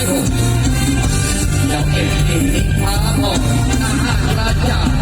ako ng pagkinig ako ng raja